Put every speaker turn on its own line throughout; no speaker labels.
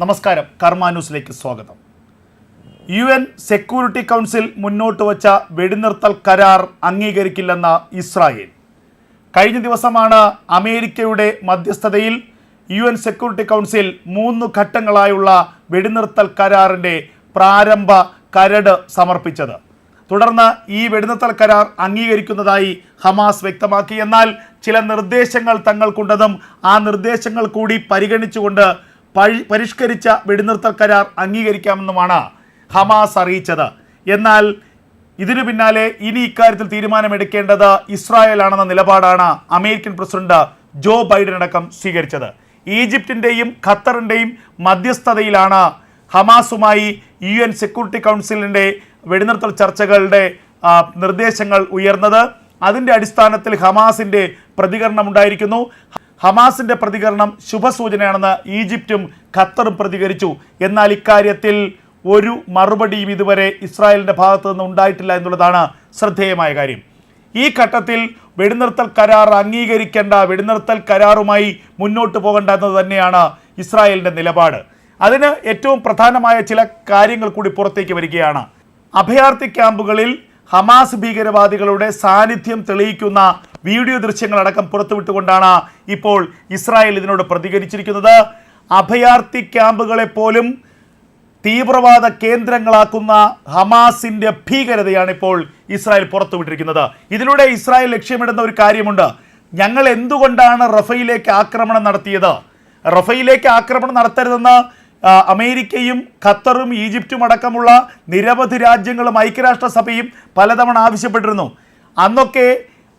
നമസ്കാരം കർമ്മ ന്യൂസിലേക്ക് സ്വാഗതം. യു എൻ സെക്യൂരിറ്റി കൗൺസിൽ മുന്നോട്ട് വച്ച വെടിനിർത്തൽ കരാർ അംഗീകരിക്കില്ലെന്ന ഇസ്രായേൽ. കഴിഞ്ഞ ദിവസമാണ് അമേരിക്കയുടെ മധ്യസ്ഥതയിൽ യു എൻ സെക്യൂരിറ്റി കൗൺസിൽ മൂന്ന് ഘട്ടങ്ങളായുള്ള വെടിനിർത്തൽ കരാറിന്റെ പ്രാരംഭ കരട് സമർപ്പിച്ചത്. തുടർന്ന് ഈ വെടിനിർത്തൽ കരാർ അംഗീകരിക്കുന്നതായി ഹമാസ് വ്യക്തമാക്കി. എന്നാൽ ചില നിർദ്ദേശങ്ങൾ തങ്ങൾക്കുണ്ടെന്നും ആ നിർദ്ദേശങ്ങൾ കൂടി പരിഗണിച്ചുകൊണ്ട് പരിഷ്കരിച്ച വെടിനിർത്തൽ കരാർ അംഗീകരിക്കാമെന്നുമാണ് ഹമാസ് അറിയിച്ചത്. എന്നാൽ ഇതിനു പിന്നാലെ ഇനി ഇക്കാര്യത്തിൽ തീരുമാനമെടുക്കേണ്ടത് ഇസ്രായേലാണെന്ന നിലപാടാണ് അമേരിക്കൻ പ്രസിഡന്റ് ജോ ബൈഡൻ അടക്കം സ്വീകരിച്ചത്. ഈജിപ്തിന്റെയും ഖത്തറിന്റെയും മധ്യസ്ഥതയിലാണ് ഹമാസുമായി യു എൻ സെക്യൂരിറ്റി കൗൺസിലിന്റെ വെടിനിർത്തൽ ചർച്ചകളുടെ നിർദ്ദേശങ്ങൾ ഉയർന്നത്. അതിന്റെ അടിസ്ഥാനത്തിൽ ഹമാസിന്റെ പ്രതികരണം ഉണ്ടായിരിക്കുന്നു ഹമാസിന്റെ പ്രതികരണം ശുഭസൂചനയാണെന്ന് ഈജിപ്തും ഖത്തറും പ്രതികരിച്ചു. എന്നാൽ ഇക്കാര്യത്തിൽ ഒരു മറുപടിയും ഇതുവരെ ഇസ്രായേലിന്റെ ഭാഗത്തു നിന്ന് ഉണ്ടായിട്ടില്ല എന്നുള്ളതാണ് ശ്രദ്ധേയമായ കാര്യം. ഈ ഘട്ടത്തിൽ വെടിനിർത്തൽ കരാർ അംഗീകരിക്കേണ്ട വെടിനിർത്തൽ കരാറുമായി മുന്നോട്ട് പോകേണ്ട എന്നത് തന്നെയാണ് ഇസ്രായേലിന്റെ നിലപാട്. അതിന് ഏറ്റവും പ്രധാനമായ ചില കാര്യങ്ങൾ കൂടി പുറത്തേക്ക് വരികയാണ്. അഭയാർത്ഥി ക്യാമ്പുകളിൽ ഹമാസ് ഭീകരവാദികളുടെ സാന്നിധ്യം തെളിയിക്കുന്ന വീഡിയോ ദൃശ്യങ്ങളടക്കം പുറത്തുവിട്ടുകൊണ്ടാണ് ഇപ്പോൾ ഇസ്രായേൽ ഇതിനോട് പ്രതികരിച്ചിരിക്കുന്നത്. അഭയാർത്ഥി ക്യാമ്പുകളെ പോലും തീവ്രവാദ കേന്ദ്രങ്ങളാക്കുന്ന ഹമാസിന്റെ ഭീകരതയാണ് ഇപ്പോൾ ഇസ്രായേൽ പുറത്തുവിട്ടിരിക്കുന്നത്. ഇതിലൂടെ ഇസ്രായേൽ ലക്ഷ്യമിടുന്ന ഒരു കാര്യമുണ്ട്. ഞങ്ങൾ എന്തുകൊണ്ടാണ് റഫയിലേക്ക് ആക്രമണം നടത്തിയത്? റഫയിലേക്ക് ആക്രമണം നടത്തരുതെന്ന് അമേരിക്കയും ഖത്തറും ഈജിപ്തും അടക്കമുള്ള നിരവധി രാജ്യങ്ങളും ഐക്യരാഷ്ട്രസഭയും പലതവണ ആവശ്യപ്പെട്ടിരുന്നു. അന്നൊക്കെ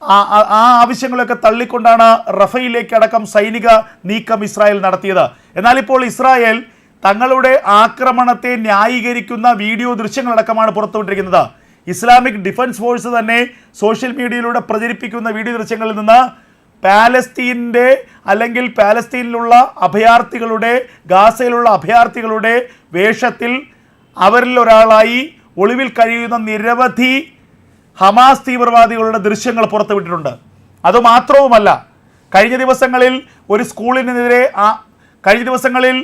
ആ- ആവശ്യങ്ങളൊക്കെ തള്ളിക്കൊണ്ടാണ് റഫയിലേക്ക് അടക്കം സൈനിക നീക്കം ഇസ്രായേൽ നടത്തിയത്. എന്നാൽ ഇപ്പോൾ ഇസ്രായേൽ തങ്ങളുടെ ആക്രമണത്തെ ന്യായീകരിക്കുന്ന വീഡിയോ ദൃശ്യങ്ങളടക്കമാണ് പുറത്തുവിട്ടിരിക്കുന്നത്. ഇസ്ലാമിക് ഡിഫൻസ് ഫോഴ്സ് തന്നെ സോഷ്യൽ മീഡിയയിലൂടെ പ്രചരിപ്പിക്കുന്ന വീഡിയോ ദൃശ്യങ്ങളിൽ നിന്ന് പാലസ്തീന്റെ അല്ലെങ്കിൽ പാലസ്തീനിലുള്ള അഭയാർത്ഥികളുടെ ഗാസയിലുള്ള അഭയാർത്ഥികളുടെ വേഷത്തിൽ അവരിൽ ഒരാളായി ഒളിവിൽ കഴിയുന്ന നിരവധി ഹമാസ് തീവ്രവാദികളുടെ ദൃശ്യങ്ങൾ പുറത്തുവിട്ടിട്ടുണ്ട്. അതുമാത്രവുമല്ല കഴിഞ്ഞ ദിവസങ്ങളിൽ ഒരു സ്കൂളിനെതിരെ ആ കഴിഞ്ഞ ദിവസങ്ങളിൽ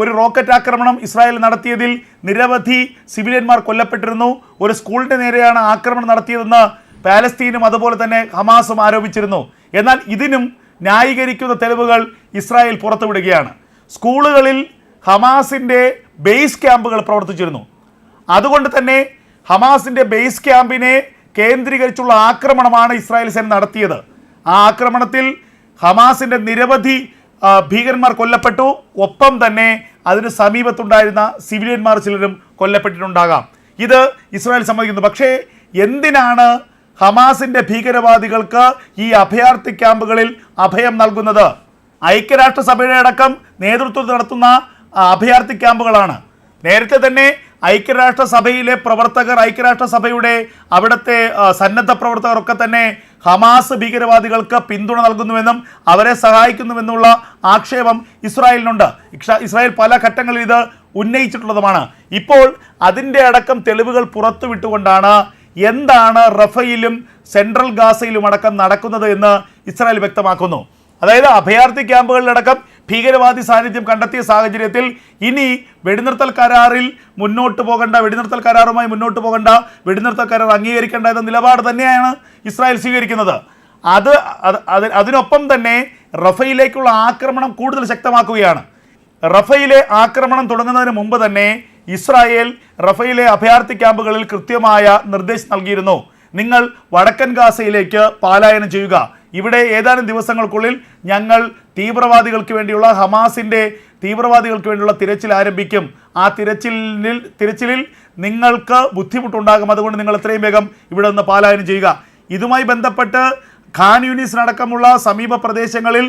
ഒരു റോക്കറ്റ് ആക്രമണം ഇസ്രായേൽ നടത്തിയതിൽ നിരവധി സിവിലിയന്മാർ കൊല്ലപ്പെട്ടിരുന്നു. ഒരു സ്കൂളിന്റെ നേരെയാണ് ആക്രമണം നടത്തിയതെന്ന് പാലസ്തീനും അതുപോലെ തന്നെ ഹമാസും ആരോപിച്ചിരുന്നു. എന്നാൽ ഇതിനും ന്യായീകരിക്കുന്ന തെളിവുകൾ ഇസ്രായേൽ പുറത്തുവിടുകയാണ്. സ്കൂളുകളിൽ ഹമാസിന്റെ ബേസ് ക്യാമ്പുകൾ പ്രവർത്തിച്ചിരുന്നു. അതുകൊണ്ട് തന്നെ ഹമാസിന്റെ ബേസ് ക്യാമ്പിനെ കേന്ദ്രീകരിച്ചുള്ള ആക്രമണമാണ് ഇസ്രായേൽ സേന നടത്തിയത്. ആ ആക്രമണത്തിൽ ഹമാസിന്റെ നിരവധി ഭീകരന്മാർ കൊല്ലപ്പെട്ടു. ഒപ്പം തന്നെ അതിന് സമീപത്തുണ്ടായിരുന്ന സിവിലിയന്മാർ ചിലരും കൊല്ലപ്പെട്ടിട്ടുണ്ടാകാം. ഇത് ഇസ്രായേൽ സമ്മതിക്കുന്നു. പക്ഷേ എന്തിനാണ് ഹമാസിന്റെ ഭീകരവാദികൾക്ക് ഈ അഭയാർത്ഥി ക്യാമ്പുകളിൽ അഭയം നൽകുന്നത്? ഐക്യരാഷ്ട്രസഭയുടെ അടക്കം നേതൃത്വം നടത്തുന്ന അഭയാർത്ഥി ക്യാമ്പുകളാണ്. നേരത്തെ തന്നെ ഐക്യരാഷ്ട്രസഭയിലെ പ്രവർത്തകർ ഐക്യരാഷ്ട്രസഭയുടെ അവിടുത്തെ സന്നദ്ധ പ്രവർത്തകരൊക്കെ തന്നെ ഹമാസ് ഭീകരവാദികൾക്ക് പിന്തുണ നൽകുന്നുവെന്നും അവരെ സഹായിക്കുന്നുവെന്നുള്ള ആക്ഷേപം ഇസ്രായേലിനുണ്ട്. ഇസ്രായേൽ പല ഘട്ടങ്ങളിൽ ഇത് ഉന്നയിച്ചിട്ടുള്ളതുമാണ്. ഇപ്പോൾ അതിന്റെ അടക്കം തെളിവുകൾ പുറത്തുവിട്ടുകൊണ്ടാണ് എന്താണ് റഫയിലും സെൻട്രൽ ഗാസയിലും അടക്കം നടക്കുന്നത് എന്ന് ഇസ്രായേൽ വ്യക്തമാക്കുന്നു. അതായത് അഭയാർത്ഥി ക്യാമ്പുകളിലടക്കം ഭീകരവാദി സാന്നിധ്യം കണ്ടെത്തിയ സാഹചര്യത്തിൽ ഇനി വെടിനിർത്തൽ കരാറിൽ മുന്നോട്ട് പോകേണ്ട വെടിനിർത്തൽ കരാറുമായി മുന്നോട്ട് പോകേണ്ട വെടിനിർത്തൽ കരാർ അംഗീകരിക്കേണ്ട എന്ന നിലപാട് തന്നെയാണ് ഇസ്രായേൽ സ്വീകരിക്കുന്നത്. അത് അത് അത് അതിനൊപ്പം തന്നെ റഫയിലേക്കുള്ള ആക്രമണം കൂടുതൽ ശക്തമാക്കുകയാണ്. റഫയിലെ ആക്രമണം തുടങ്ങുന്നതിന് മുമ്പ് തന്നെ ഇസ്രായേൽ റഫയിലെ അഭയാർത്ഥി ക്യാമ്പുകളിൽ കൃത്യമായ നിർദ്ദേശം നൽകിയിരുന്നു. നിങ്ങൾ വടക്കൻ ഗാസയിലേക്ക് പാലായനം ചെയ്യുക. ഇവിടെ ഏതാനും ദിവസങ്ങൾക്കുള്ളിൽ ഞങ്ങൾ തീവ്രവാദികൾക്ക് വേണ്ടിയുള്ള ഹമാസിന്റെ തീവ്രവാദികൾക്ക് വേണ്ടിയുള്ള തിരച്ചിൽ ആരംഭിക്കും. ആ തിരച്ചിലിൽ തിരച്ചിലിൽ നിങ്ങൾക്ക് ബുദ്ധിമുട്ടുണ്ടാകും. അതുകൊണ്ട് നിങ്ങൾ എത്രയും വേഗം ഇവിടെ നിന്ന് പാലായനം ചെയ്യുക. ഇതുമായി ബന്ധപ്പെട്ട് ഖാൻ യൂണിസിനടക്കമുള്ള സമീപ പ്രദേശങ്ങളിൽ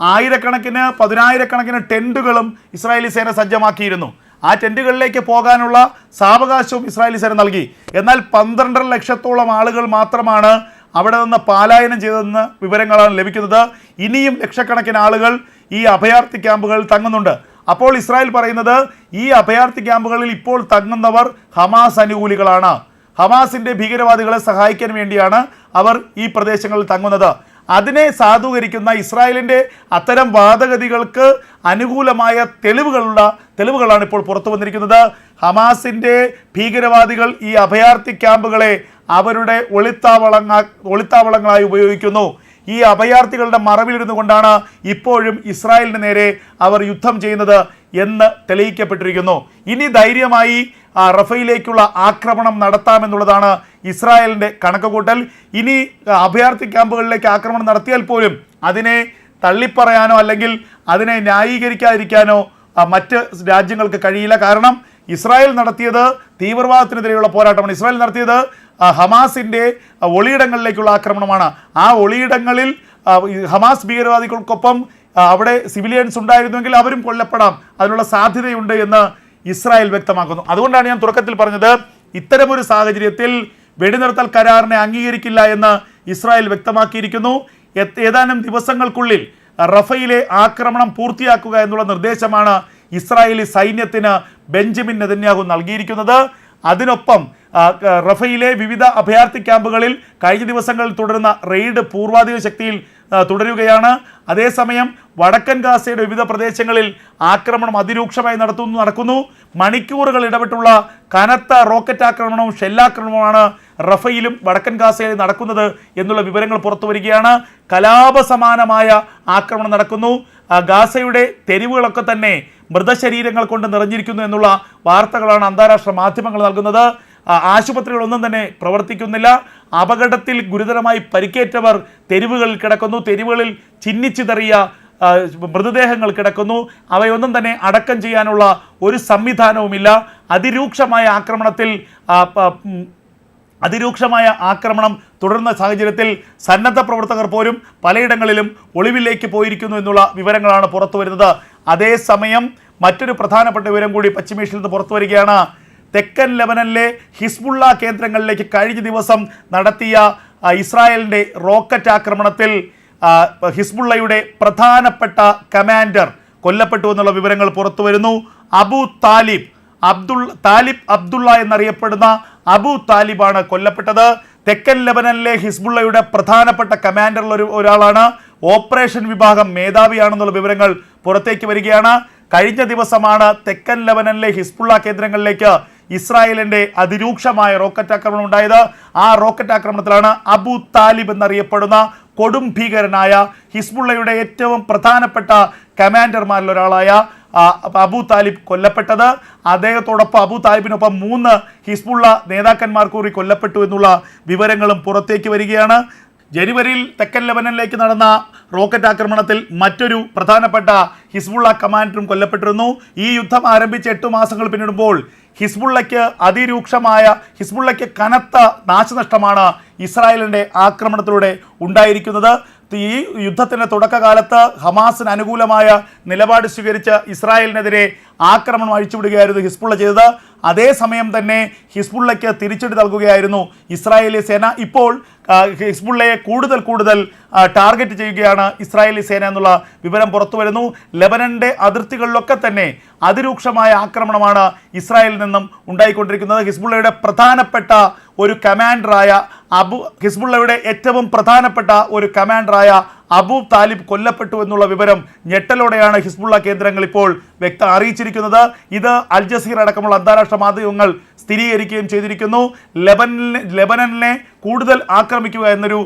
ആയിരക്കണക്കിന് പതിനായിരക്കണക്കിന് ടെന്റുകളും ഇസ്രായേലി സേന സജ്ജമാക്കിയിരുന്നു. ആ ടെന്റുകളിലേക്ക് പോകാനുള്ള സാവകാശവും ഇസ്രായേലി സേന നൽകി. എന്നാൽ പന്ത്രണ്ടര ലക്ഷത്തോളം ആളുകൾ മാത്രമാണ് അവിടെ നിന്ന് പാലായനം ചെയ്തതെന്ന് വിവരങ്ങളാണ് ലഭിക്കുന്നത്. ഇനിയും ലക്ഷക്കണക്കിന് ആളുകൾ ഈ അഭയാർത്ഥി ക്യാമ്പുകളിൽ തങ്ങുന്നുണ്ട്. അപ്പോൾ ഇസ്രായേൽ പറയുന്നത് ഈ അഭയാർത്ഥി ക്യാമ്പുകളിൽ ഇപ്പോൾ തങ്ങുന്നവർ ഹമാസ് അനുകൂലികളാണ്. ഹമാസിന്റെ ഭീകരവാദികളെ സഹായിക്കാൻ വേണ്ടിയാണ് അവർ ഈ പ്രദേശങ്ങളിൽ തങ്ങുന്നത്. അതിനെ സാധൂകരിക്കുന്ന ഇസ്രായേലിന്റെ അത്തരം വാദഗതികൾക്ക് അനുകൂലമായ തെളിവുകളുള്ള തെളിവുകളാണ് ഇപ്പോൾ പുറത്തു വന്നിരിക്കുന്നത്. ഹമാസിന്റെ ഭീകരവാദികൾ ഈ അഭയാർത്ഥി ക്യാമ്പുകളെ അവരുടെ ഒളിത്താവളങ്ങ ഒളിത്താവളങ്ങളായി ഉപയോഗിക്കുന്നു. ഈ അഭയാർത്ഥികളുടെ മറവിലിരുന്നു കൊണ്ടാണ് ഇപ്പോഴും ഇസ്രായേലിന് നേരെ അവർ യുദ്ധം ചെയ്യുന്നത് എന്ന് തെളിയിക്കപ്പെട്ടിരിക്കുന്നു. ഇനി ധൈര്യമായി റഫയിലേക്കുള്ള ആക്രമണം നടത്താമെന്നുള്ളതാണ് ഇസ്രായേലിന്റെ കണക്കുകൂട്ടൽ. ഇനി അഭയാർത്ഥി ക്യാമ്പുകളിലേക്ക് ആക്രമണം നടത്തിയാൽ പോലും അതിനെ തള്ളിപ്പറയാനോ അല്ലെങ്കിൽ അതിനെ ന്യായീകരിക്കാതിരിക്കാനോ മറ്റ് രാജ്യങ്ങൾക്ക് കഴിയില്ല. കാരണം ഇസ്രായേൽ നടത്തിയത് തീവ്രവാദത്തിനെതിരെയുള്ള പോരാട്ടമാണ്. ഇസ്രായേൽ നടത്തിയത് ഹമാസിന്റെ ഒളിയിടങ്ങളിലേക്കുള്ള ആക്രമണമാണ്. ആ ഒളിയിടങ്ങളിൽ ഹമാസ് ഭീകരവാദികൾക്കൊപ്പം അവിടെ സിവിലിയൻസ് ഉണ്ടായിരുന്നുവെങ്കിൽ അവരും കൊല്ലപ്പെടാം. അതിനുള്ള സാധ്യതയുണ്ട് എന്ന് ഇസ്രായേൽ വ്യക്തമാക്കുന്നു. അതുകൊണ്ടാണ് ഞാൻ തുടക്കത്തിൽ പറഞ്ഞത് ഇത്തരമൊരു സാഹചര്യത്തിൽ വെടിനിർത്തൽ കരാറിനെ അംഗീകരിക്കില്ല എന്ന് ഇസ്രായേൽ വ്യക്തമാക്കിയിരിക്കുന്നു. ഏതാനും ദിവസങ്ങൾക്കുള്ളിൽ റഫയിലെ ആക്രമണം പൂർത്തിയാക്കുക എന്നുള്ള നിർദ്ദേശമാണ് ഇസ്രായേലി സൈന്യത്തിന് ബെഞ്ചമിൻ നെതന്യാഹു നൽകിയിരിക്കുന്നത്. അതിനൊപ്പം റഫയിലെ വിവിധ അഭയാർത്ഥി ക്യാമ്പുകളിൽ കഴിഞ്ഞ ദിവസങ്ങളിൽ തുടരുന്ന റെയ്ഡ് പൂർവാധിക ശക്തിയിൽ തുടരുകയാണ്. അതേസമയം വടക്കൻ ഗാസയുടെ വിവിധ പ്രദേശങ്ങളിൽ ആക്രമണം അതിരൂക്ഷമായി നടത്തുന്നു നടക്കുന്നു. മണിക്കൂറുകൾ ഇടപെട്ടുള്ള കനത്ത റോക്കറ്റ് ആക്രമണവും ഷെല്ലാക്രമണവുമാണ് റഫയിലും വടക്കൻ ഗാസയിലും നടക്കുന്നത് എന്നുള്ള വിവരങ്ങൾ പുറത്തു വരികയാണ് കലാപസമാനമായ ആക്രമണം നടക്കുന്നു. ഗാസയുടെ തെരുവുകളൊക്കെ തന്നെ മൃതശരീരങ്ങൾ കൊണ്ട് നിറഞ്ഞിരിക്കുന്നു എന്നുള്ള വാർത്തകളാണ് അന്താരാഷ്ട്ര മാധ്യമങ്ങൾ നൽകുന്നത്. ആശുപത്രികളൊന്നും തന്നെ പ്രവർത്തിക്കുന്നില്ല. അപകടത്തിൽ ഗുരുതരമായി പരിക്കേറ്റവർ തെരുവുകളിൽ കിടക്കുന്നു. തെരുവുകളിൽ ചിന്നിച്ചിതറിയ മൃതദേഹങ്ങൾ കിടക്കുന്നു. അവയൊന്നും തന്നെ അടക്കം ചെയ്യാനുള്ള ഒരു സംവിധാനവുമില്ല. അതിരൂക്ഷമായ ആക്രമണത്തിൽ അതിരൂക്ഷമായ ആക്രമണം തുടർന്ന സാഹചര്യത്തിൽ സന്നദ്ധ പ്രവർത്തകർ പോലും പലയിടങ്ങളിലും ഒളിവിലേക്ക് പോയിരിക്കുന്നു എന്നുള്ള വിവരങ്ങളാണ് പുറത്തു വരുന്നത്. അതേസമയം മറ്റൊരു പ്രധാനപ്പെട്ട വിവരം കൂടി പശ്ചിമേഷ്യയിൽ നിന്ന് പുറത്തു വരികയാണ്. തെക്കൻ ലെബനനിലെ ഹിസ്ബുള്ള കേന്ദ്രങ്ങളിലേക്ക് കഴിഞ്ഞ ദിവസം നടത്തിയ ഇസ്രായേലിന്റെ റോക്കറ്റ് ആക്രമണത്തിൽ ഹിസ്ബുള്ളയുടെ പ്രധാനപ്പെട്ട കമാൻഡർ കൊല്ലപ്പെട്ടു എന്നുള്ള വിവരങ്ങൾ പുറത്തു വരുന്നു. Abu Talib Abdul Talib Abdullah എന്നറിയപ്പെടുന്ന അബു താലിബാണ് കൊല്ലപ്പെട്ടത്. തെക്കൻ ലബനനിലെ ഹിസ്ബുള്ളയുടെ പ്രധാനപ്പെട്ട കമാൻഡറിൽ ഒരു ഒരാളാണ്. ഓപ്പറേഷൻ വിഭാഗം മേധാവിയാണെന്നുള്ള വിവരങ്ങൾ പുറത്തേക്ക് വരികയാണ്. കഴിഞ്ഞ ദിവസമാണ് തെക്കൻ ലബനനിലെ ഹിസ്ബുള്ള കേന്ദ്രങ്ങളിലേക്ക് ഇസ്രായേലിന്റെ അതിരൂക്ഷമായ റോക്കറ്റ് ആക്രമണം ഉണ്ടായത്. ആ റോക്കറ്റ് ആക്രമണത്തിലാണ് അബു താലിബ് എന്നറിയപ്പെടുന്ന കൊടും ഭീകരനായ ഹിസ്ബുള്ളയുടെ ഏറ്റവും പ്രധാനപ്പെട്ട കമാൻഡർമാരിൽ ഒരാളായ അബു താലിബ് കൊല്ലപ്പെട്ടത്. അദ്ദേഹത്തോടൊപ്പം അബു താലിബിനൊപ്പം മൂന്ന് ഹിസ്ബുള്ള നേതാക്കന്മാർ കൂടി കൊല്ലപ്പെട്ടു എന്നുള്ള വിവരങ്ങളും പുറത്തേക്ക് വരികയാണ്. ജനുവരിയിൽ തെക്കൻ ലെബനനിലേക്ക് നടന്ന റോക്കറ്റ് ആക്രമണത്തിൽ മറ്റൊരു പ്രധാനപ്പെട്ട ഹിസ്ബുള്ള കമാൻഡറും കൊല്ലപ്പെട്ടിരുന്നു. ഈ യുദ്ധം ആരംഭിച്ച് എട്ട് മാസങ്ങൾ പിന്നിടുമ്പോൾ ഹിസ്ബുള്ളയ്ക്ക് അതിരൂക്ഷമായ ഹിസ്ബുള്ളയ്ക്ക് കനത്ത നാശനഷ്ടമാണ് ഇസ്രായേലിന്റെ ആക്രമണത്തിലൂടെ ഉണ്ടായിരിക്കുന്നത്. ഈ യുദ്ധത്തിന്റെ തുടക്കകാലത്ത് ഹമാസിന് അനുകൂലമായ നിലപാട് സ്വീകരിച്ച് ഇസ്രായേലിനെതിരെ ആക്രമണം അഴിച്ചുവിടുകയായിരുന്നു ഹിസ്ബുള്ള ചെയ്തത്. അതേസമയം തന്നെ ഹിസ്ബുള്ളയ്ക്ക് തിരിച്ചടി നൽകുകയായിരുന്നു ഇസ്രായേലി സേന. ഇപ്പോൾ ഹിസ്ബുള്ളയെ കൂടുതൽ കൂടുതൽ ടാർഗറ്റ് ചെയ്യുകയാണ് ഇസ്രായേലി സേന എന്നുള്ള വിവരം പുറത്തു വരുന്നു. ലെബനന്റെ അതിർത്തികളിലൊക്കെ തന്നെ അതിരൂക്ഷമായ ആക്രമണമാണ് ഇസ്രായേലിൽ നിന്നും ഉണ്ടായിക്കൊണ്ടിരിക്കുന്നത്. ഹിസ്ബുള്ളയുടെ പ്രധാനപ്പെട്ട ഒരു കമാൻഡറായ അബു ഹിസ്ബുള്ളയുടെ ഏറ്റവും പ്രധാനപ്പെട്ട ഒരു കമാൻഡറായ അബു താലിബ് കൊല്ലപ്പെട്ടു എന്നുള്ള വിവരം ഞെട്ടലോടെയാണ് ഹിസ്ബുള്ള കേന്ദ്രങ്ങൾ ഇപ്പോൾ വ്യക്ത അറിയിച്ചിരിക്കുന്നത്. ഇത് അൽ ജസീർ അടക്കമുള്ള അന്താരാഷ്ട്ര മാധ്യമങ്ങൾ സ്ഥിരീകരിക്കുകയും ചെയ്തിരിക്കുന്നു. ലെബനിലെ ലെബനനിനെ കൂടുതൽ ആക്രമിക്കുക എന്നൊരു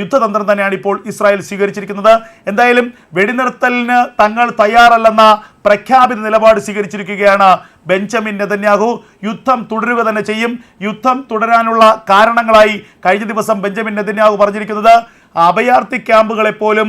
യുദ്ധതന്ത്രം തന്നെയാണ് ഇപ്പോൾ ഇസ്രായേൽ സ്വീകരിച്ചിരിക്കുന്നത്. എന്തായാലും വെടിനിർത്തലിന് തങ്ങൾ തയ്യാറല്ലെന്ന പ്രഖ്യാപിത നിലപാട് സ്വീകരിച്ചിരിക്കുകയാണ് ബെഞ്ചമിൻ നെതന്യാഹു. യുദ്ധം തുടരുക തന്നെ ചെയ്യും. യുദ്ധം തുടരാനുള്ള കാരണങ്ങളായി കഴിഞ്ഞ ദിവസം ബെഞ്ചമിൻ നെതന്യാഹു പറഞ്ഞിരിക്കുന്നത് അഭയാർത്ഥി ക്യാമ്പുകളെപ്പോലും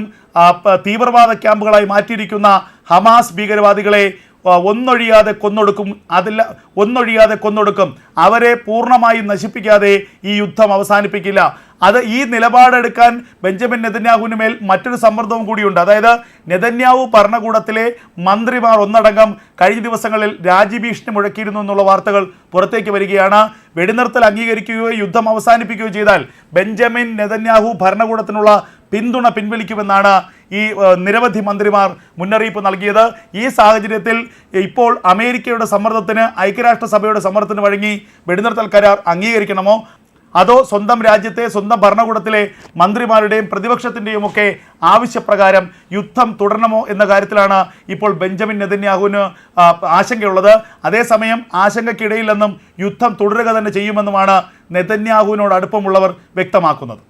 തീവ്രവാദ ക്യാമ്പുകളായി മാറ്റിയിരിക്കുന്ന ഹമാസ് ഭീകരവാദികളെ ഒന്നൊഴിയാതെ കൊന്നൊടുക്കും അതിൽ ഒന്നൊഴിയാതെ കൊന്നൊടുക്കും. അവരെ പൂർണമായും നശിപ്പിക്കാതെ ഈ യുദ്ധം അവസാനിപ്പിക്കില്ല. അത് ഈ നിലപാടെടുക്കാൻ ബെഞ്ചമിൻ നെതന്യാഹുവിന് മേൽ മറ്റൊരു സമ്മർദ്ദവും കൂടിയുണ്ട്. അതായത് നെതന്യാഹു ഭരണകൂടത്തിലെ മന്ത്രിമാർ ഒന്നടങ്കം കഴിഞ്ഞ ദിവസങ്ങളിൽ രാജ്യഭീഷണി മുഴക്കിയിരുന്നു എന്നുള്ള വാർത്തകൾ പുറത്തേക്ക് വരികയാണ്. വെടിനിർത്തൽ അംഗീകരിക്കുകയോ യുദ്ധം അവസാനിപ്പിക്കുകയോ ചെയ്താൽ ബെഞ്ചമിൻ നെതന്യാഹു ഭരണകൂടത്തിനുള്ള പിന്തുണ പിൻവലിക്കുമെന്നാണ് ഈ നിരവധി മന്ത്രിമാർ മുന്നറിയിപ്പ് നൽകിയത്. ഈ സാഹചര്യത്തിൽ ഇപ്പോൾ അമേരിക്കയുടെ സമ്മർദ്ദത്തിന് ഐക്യരാഷ്ട്രസഭയുടെ സമ്മർദ്ദത്തിന് വഴങ്ങി വെടിനിർത്തൽ കരാർ അംഗീകരിക്കണമോ? അതോ സ്വന്തം രാജ്യത്തെ സ്വന്തം ഭരണകൂടത്തിലെ മന്ത്രിമാരുടെയും പ്രതിപക്ഷത്തിന്റെയും ഒക്കെ ആവശ്യപ്രകാരം യുദ്ധം തുടരണമോ എന്ന കാര്യത്തിലാണ് ഇപ്പോൾ ബെഞ്ചമിൻ നെതന്യാഹുവിന് ആശങ്കയുള്ളത്. അതേസമയം ആശങ്കയ്ക്കിടയിലെന്നും യുദ്ധം തുടരുക തന്നെ ചെയ്യുമെന്നുമാണ് നെതന്യാഹുവിനോട് അടുപ്പമുള്ളവർ വ്യക്തമാക്കുന്നത്.